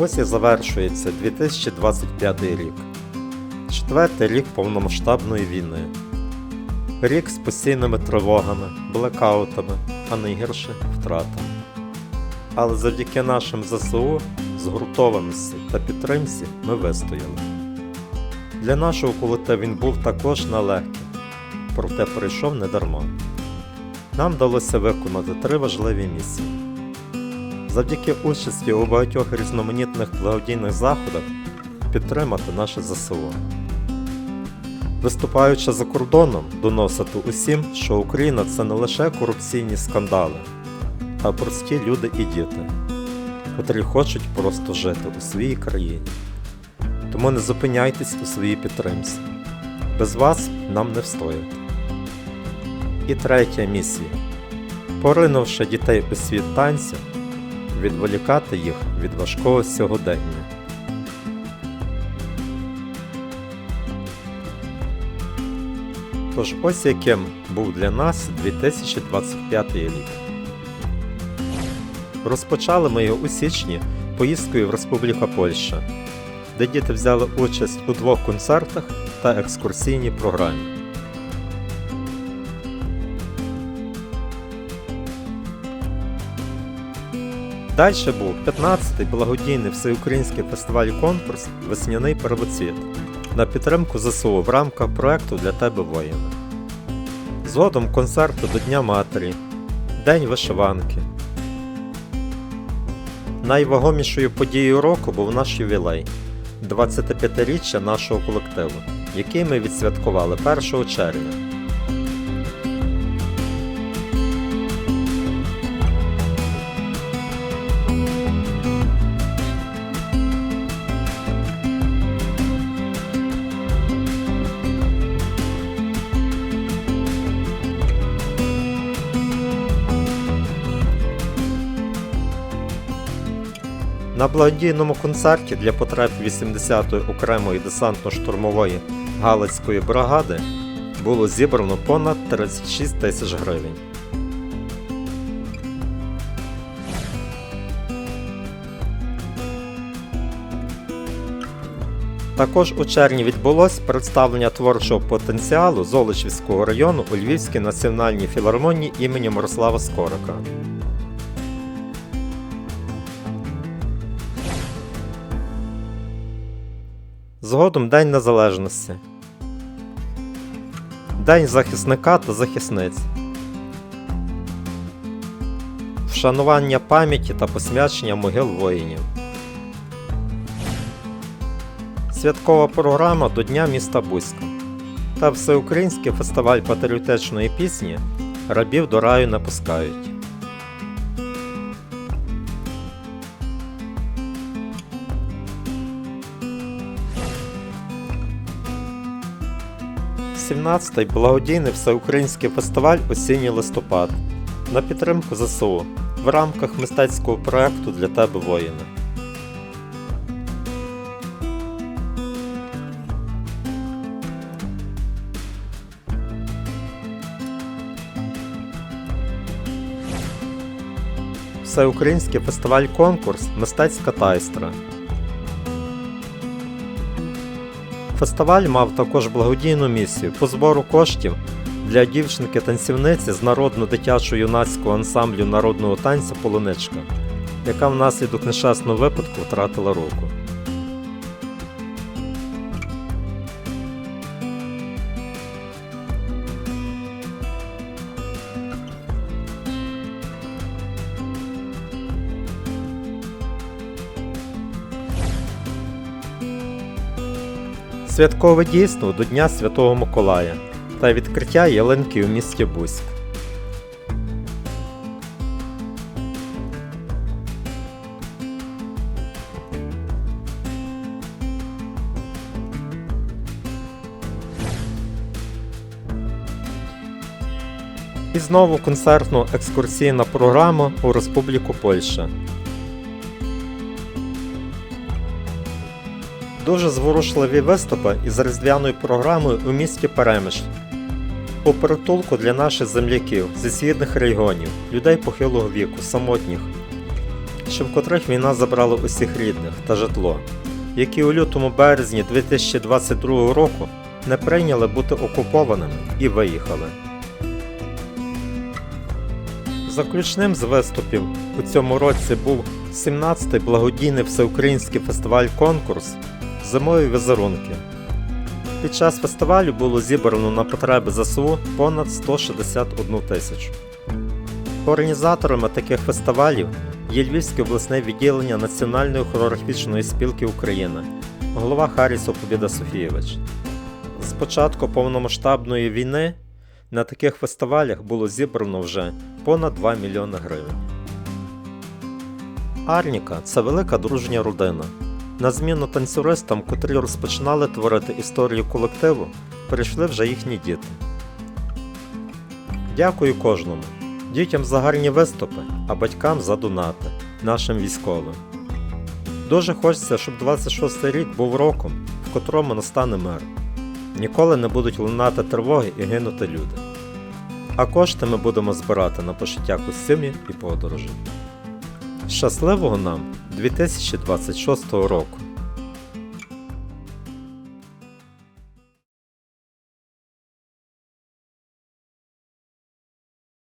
Ось і завершується 2025 рік. Четвертий рік повномасштабної війни. Рік з постійними тривогами, блекаутами, а найгірше втратами. Але завдяки нашим ЗСУ, згуртованості та підтримці ми вистояли. Для нашого колективу він був також нелегким, проте прийшов не дарма. Нам вдалося виконати три важливі місії. Завдяки участі у багатьох різноманітних благодійних заходах підтримати наше ЗСУ. Виступаючи за кордоном, доносити усім, що Україна це не лише корупційні скандали, а прості люди і діти, котрі хочуть просто жити у своїй країні. Тому не зупиняйтесь у своїй підтримці. Без вас нам не встояти. І третя місія. Поринувши дітей у світ танців, відволікати їх від важкого сьогодення. Тож ось яким був для нас 2025 рік. Розпочали ми його у січні поїздкою в Республіка Польща, де діти взяли участь у двох концертах та екскурсійній програмі. Далі був 15-й благодійний всеукраїнський фестиваль-конкурс Весняний первоцвіт на підтримку ЗСУ в рамках проекту Для тебе воїна. Згодом концерти до Дня Матері, День вишиванки. Найвагомішою подією року був наш ювілей 25-річчя нашого колективу, який ми відсвяткували 1 червня. На благодійному концерті для потреб 80-ї окремої десантно-штурмової Галицької бригади було зібрано понад 36 тисяч гривень. Також у червні відбулось представлення творчого потенціалу Золочівського району у Львівській національній філармонії імені Мирослава Скорика. Згодом День Незалежності. День захисника та захисниць. Вшанування пам'яті та посвячення могил воїнів. Святкова програма до Дня міста Бузька та Всеукраїнський фестиваль патріотичної пісні Рабів до раю не пускають. – 17-й благодійний всеукраїнський фестиваль Осінній листопад на підтримку ЗСУ в рамках мистецького проекту Для тебе воїни. Всеукраїнський фестиваль-конкурс Мистецька тайстра. Фестиваль мав також благодійну місію по збору коштів для дівчинки-танцівниці з народно-дитячо-юнацького ансамблю народного танцю Полуничка, яка внаслідок нещасного випадку втратила руку. Святкове дійство до Дня Святого Миколая та відкриття ялинки у місті Бузьк. І знову концертно-екскурсійна програма у Республіку Польща. Дуже зворушливі виступи із різдвяною програмою у місті Перемиш. У притулку для наших земляків зі східних регіонів, людей похилого віку, самотніх, що в котрих війна забрала усіх рідних та житло, які у лютому березні 2022 року не прийняли бути окупованими і виїхали. Заключним з виступів у цьому році був 17-й благодійний всеукраїнський фестиваль-конкурс Зимові візерунки. Під час фестивалю було зібрано на потреби ЗСУ понад 161 тисячу. Організаторами таких фестивалів є Львівське обласне відділення Національної хореографічної спілки України, голова Харіс Оповіда Софійович. З початку повномасштабної війни на таких фестивалях було зібрано вже понад 2 мільйони гривень. Арніка це велика дружня родина. На зміну танцюристам, котрі розпочинали творити історію колективу, прийшли вже їхні діти. Дякую кожному. Дітям за гарні виступи, а батькам за донати, нашим військовим. Дуже хочеться, щоб 26 рік був роком, в котрому настане мир. Ніколи не будуть лунати тривоги і гинути люди. А кошти ми будемо збирати на пошиття костюмів і подорожей. Щасливого нам 2026 року!